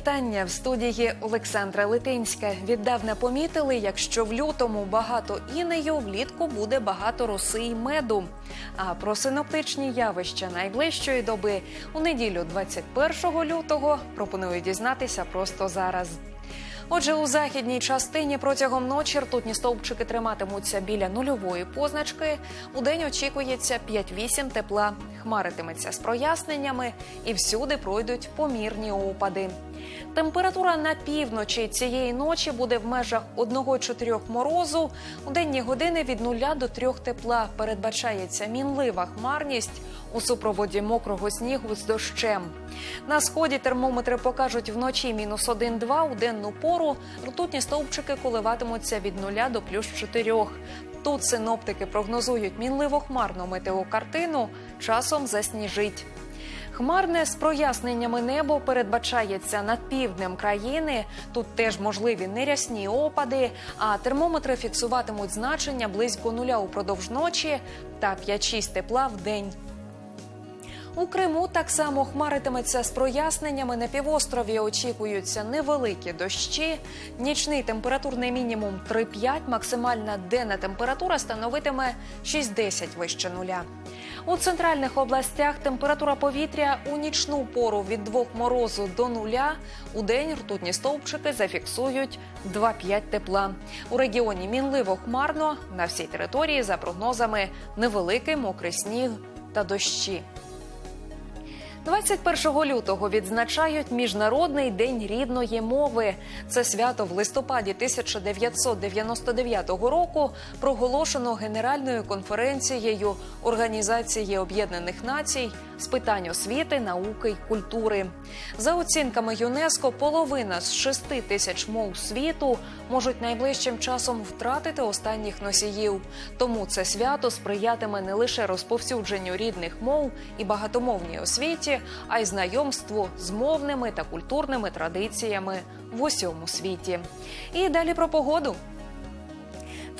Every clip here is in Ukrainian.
вітання в студії Олександра Литинська. Віддавна помітили, якщо в лютому багато інею, влітку буде багато роси й меду. А про синоптичні явища найближчої доби у неділю, 21 лютого, пропоную дізнатися просто зараз. Отже, у західній частині протягом ночі ртутні стовпчики триматимуться біля нульової позначки. У день очікується 5-8 тепла. Хмаритиметься з проясненнями і всюди пройдуть помірні опади. Температура на півночі цієї ночі буде в межах 1-4 морозу. У денні години від 0 до 3 тепла передбачається мінлива хмарність у супроводі мокрого снігу з дощем. На сході термометри покажуть вночі мінус 1-2, у денну пору ртутні стовпчики коливатимуться від 0 до плюс 4. Тут синоптики прогнозують мінливо хмарну метеокартину, часом засніжить. Хмарне з проясненнями небо передбачається над півднем країни. Тут теж можливі нерясні опади, а термометри фіксуватимуть значення близько нуля упродовж ночі та 5-6 тепла в день. У Криму так само хмаритиметься з проясненнями. На півострові очікуються невеликі дощі. Нічний температурний мінімум 3-5, максимальна денна температура становитиме 6-10 вище нуля. У центральних областях температура повітря у нічну пору від 2 морозу до нуля. У день ртутні стовпчики зафіксують 2-5 тепла. У регіоні мінливо хмарно на всій території за прогнозами невеликий мокрий сніг та дощі. 21 лютого відзначають Міжнародний день рідної мови. Це свято в листопаді 1999 року проголошено Генеральною конференцією Організації Об'єднаних Націй з питань освіти, науки й культури. За оцінками ЮНЕСКО, половина з 6 тисяч мов світу можуть найближчим часом втратити останніх носіїв. Тому це свято сприятиме не лише розповсюдженню рідних мов і багатомовній освіті, а й знайомству з мовними та культурними традиціями в усьому світі. І далі про погоду.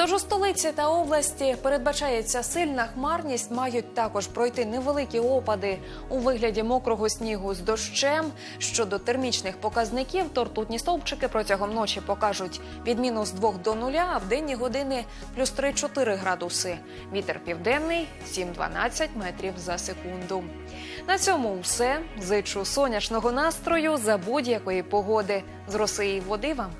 Тож у столиці та області передбачається сильна хмарність, мають також пройти невеликі опади у вигляді мокрого снігу з дощем. Щодо термічних показників, то ртутні стовпчики протягом ночі покажуть від мінус 2 до 0, а в денні години плюс 3-4 градуси. Вітер південний 7-12 метрів за секунду. На цьому все. Зичу сонячного настрою за будь-якої погоди. З роси і води вам.